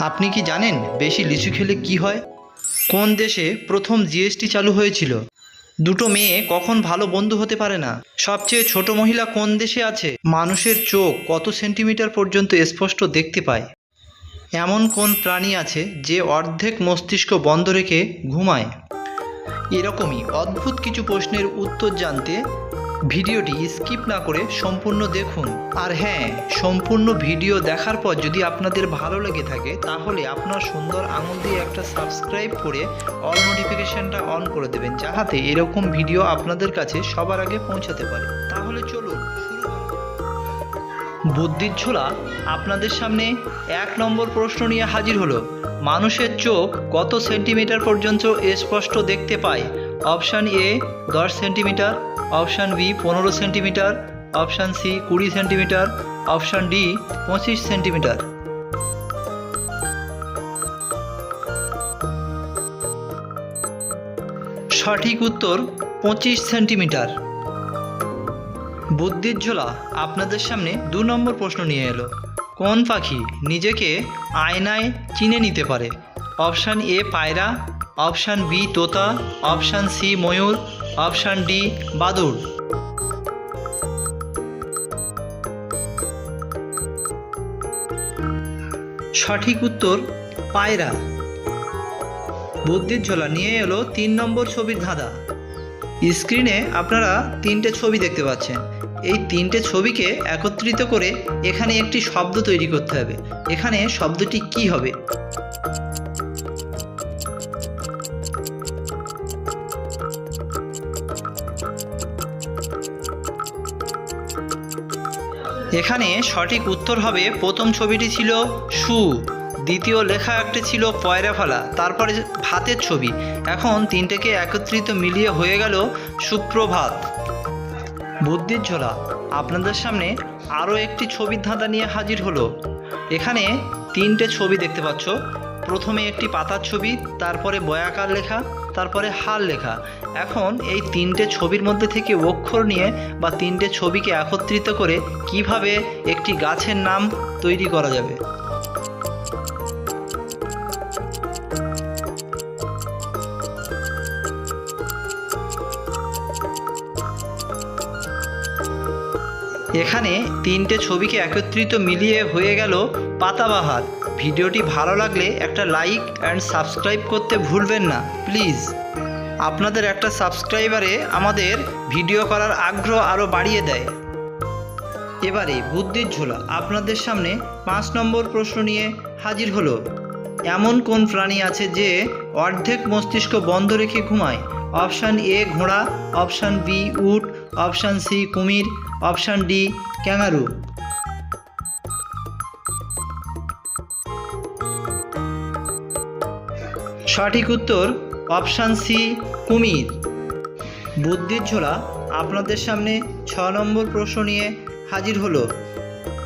আপনি কি জানেন বেশি লিচু খেলে কি হয়? কোন দেশে প্রথম জিএসটি চালু হয়েছিল? দুটো মেয়ে কখন ভালো বন্ধু হতে পারে না? সবচেয়ে ছোট মহিলা কোন দেশে আছে? মানুষের চোখ কত সেন্টিমিটার পর্যন্ত স্পষ্ট দেখতে পায়? এমন কোন প্রাণী আছে যে অর্ধেক মস্তিষ্ক বন্ধ রেখে ঘুমায়? এরকমই অদ্ভুত কিছু প্রশ্নের উত্তর জানতে ভিডিওটি স্কিপ না করে সম্পূর্ণ দেখুন। আর হ্যাঁ সম্পূর্ণ ভিডিও দেখার পর যদি আপনাদের ভালো লেগে থাকে, তাহলে আপনার সুন্দর আঙুল দিয়ে একটা সাবস্ক্রাইব করে অল নোটিফিকেশনটা অন করে দেবেন, যাহাতে এরকম ভিডিও আপনাদের কাছে সবার আগে পৌঁছাতে পারে। তাহলে চলুন বুদ্ধির ছোলা আপনাদের সামনে এক নম্বর প্রশ্ন নিয়ে হাজির হলো। মানুষের চোখ কত সেন্টিমিটার পর্যন্ত স্পষ্ট দেখতে পায়? অপশান এ, দশ সেন্টিমিটার। অপশান বি পনেরো সেন্টিমিটার, অপশান সি কুড়ি সেন্টিমিটার, অপশান ডি পঁচিশ সেন্টিমিটার। সঠিক উত্তর পঁচিশ সেন্টিমিটার। বুদ্ধির ঝোলা আপনাদের সামনে দু নম্বর প্রশ্ন নিয়ে এলো। কোন পাখি নিজেকে আয়নায় চিনে নিতে পারে? অপশান এ পায়রা অপশান বি তোতা, অপশান সি ময়ূর, অপশান ডি বাদুড়। সঠিক উত্তর, পায়রা। বুদ্ধির ঝোলা, নিয়ে এলো তিন নম্বর ছবির ধাঁধা। স্ক্রিনে আপনারা তিনটে ছবি দেখতে পাচ্ছেন। এই তিনটে ছবিকে একত্রিত করে এখানে একটি শব্দ তৈরি করতে হবে। এখানে শব্দটি কি হবে? এখানে সঠিক উত্তর হবে, প্রথম ছবিটি ছিল সু, দ্বিতীয় লেখা একটি ছিল পয়রা ফেলা তারপরে ভাতের ছবি। এখন তিনটেকে একত্রিত মিলিয়ে হয়ে গেল সুপ্রভাত। বুদ্ধির ঝোলা, আপনাদের সামনে আরও একটি ছবির ধাঁধা নিয়ে হাজির হলো। এখানে তিনটে ছবি দেখতে পাচ্ছ। প্রথমে একটি পাতার ছবি, তারপরে বয়াকার লেখা তারপরে হাল লেখা। এখন এই তিনটে ছবির মধ্যে থেকে অক্ষর নিয়ে বা তিনটে ছবিকে একত্রিত করে কীভাবে একটি গাছের নাম তৈরি করা যাবে? এখানে তিনটে ছবিকে একত্রিত মিলিয়ে হয়ে গেল পাতাবাহার। ভিডিওটি ভালো লাগলে একটা লাইক অ্যান্ড সাবস্ক্রাইব করতে ভুলবেন না প্লিজ আপনাদের একটা সাবস্ক্রাইবারে আমাদের ভিডিও করার আগ্রহ আরও বাড়িয়ে দেয়। এবারে বুদ্ধির ঝোলা, আপনাদের সামনে পাঁচ নম্বর প্রশ্ন নিয়ে হাজির হলো। এমন কোন প্রাণী আছে যে অর্ধেক মস্তিষ্ক বন্ধ রেখে ঘুমায়? অপশান এ ঘোড়া, অপশান বি উট অপশান সি কুমির, অপশান ডি ক্যাঙ্গারু সঠিক উত্তর অপশান সি কুমির। বুদ্ধির ঝোলা আপনাদের সামনে ছ নম্বর প্রশ্ন নিয়ে হাজির হলো।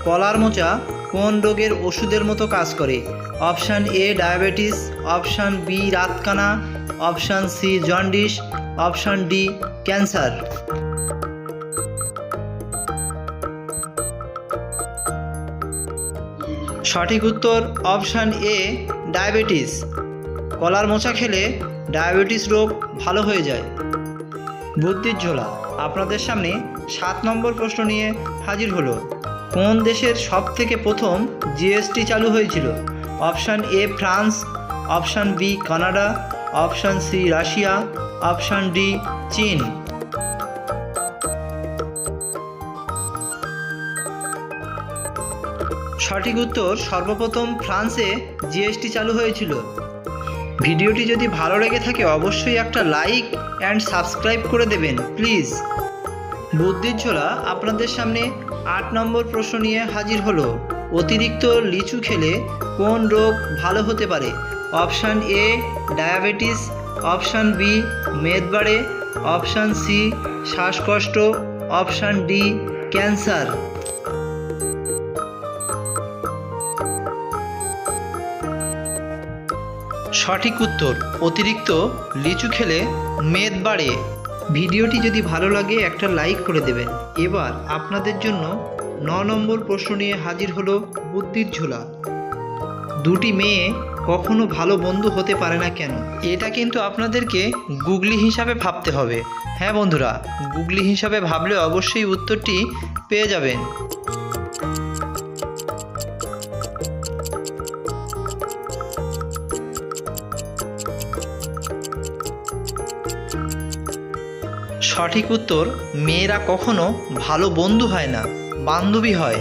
কলার মোচা কোন রোগের ওষুধের মতো কাজ করে? Option A diabetes, option B রাতকানা, option C jaundice, option D cancer. সঠিক উত্তর অপশান এ, ডায়াবেটিস। কলার মোচা খেলে ডায়াবেটিস রোগ ভালো হয়ে যায়। বুদ্ধির ঝোলা, আপনাদের সামনে সাত নম্বর প্রশ্ন নিয়ে হাজির হলো। কোন দেশের সব থেকে প্রথম জিএসটি চালু হয়েছিল? Option A, France, option B, Canada, option C, Russia, option D, চীন। সঠিক উত্তর সর্বপ্রথম ফ্রান্সে জিএসটি চালু হয়েছিল। ভিডিওটি যদি ভালো লেগে থাকে অবশ্যই একটা লাইক অ্যান্ড সাবস্ক্রাইব করে দেবেন, প্লিজ। বুদ্ধির ঝোলা আপনাদের সামনে আট নম্বর প্রশ্ন নিয়ে হাজির হলো, অতিরিক্ত লিচু খেলে কোন রোগ ভালো হতে পারে? Option A diabetes, option B মেদ বাড়ে অপশান সি শ্বাসকষ্ট, অপশান ডি ক্যান্সার। সঠিক উত্তর, অতিরিক্ত লিচু খেলে মেদ বাড়ে। ভিডিওটি যদি ভালো লাগে, একটা লাইক করে দেবেন। এবার আপনাদের জন্য ন নম্বর প্রশ্ন নিয়ে হাজির হলো বুদ্ধির ঝোলা। দুটি মেয়ে কখনো ভালো বন্ধু হতে পারে না কেন? এটা কিন্তু আপনাদেরকে গুগলি হিসাবে ভাবতে হবে। হ্যাঁ বন্ধুরা, গুগলি হিসাবে ভাবলে অবশ্যই উত্তরটি পেয়ে যাবেন। সঠিক উত্তর, মেয়েরা কখনো ভালো বন্ধু হয় না, বান্ধবী হয়।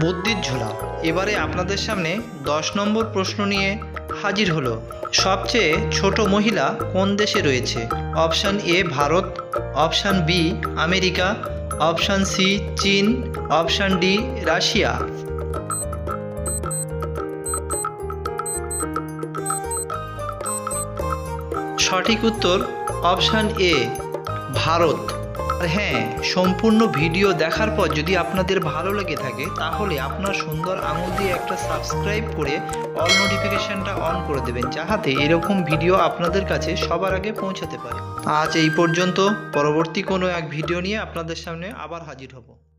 বুদ্ধির ঝোলা। এবারে আপনাদের সামনে দশ নম্বর প্রশ্ন নিয়ে হাজির হলো। সবচেয়ে ছোট মহিলা কোন দেশে রয়েছে? Option A Bharat, option B America, option C চীন, অপশান ডি রাশিয়া। সঠিক উত্তর অপশান এ ভারত। আর হ্যাঁ সম্পূর্ণ ভিডিও দেখার পর যদি আপনাদের ভালো লেগে থাকে, তাহলে আপনার সুন্দর আঙুল দিয়ে একটা সাবস্ক্রাইব করে অল নোটিফিকেশানটা অন করে দেবেন, যাহাতে এরকম ভিডিও আপনাদের কাছে সবার আগে পৌঁছাতে পারে। আজ এই পর্যন্ত, পরবর্তী কোনো এক ভিডিও নিয়ে আপনাদের সামনে আবার হাজির হব।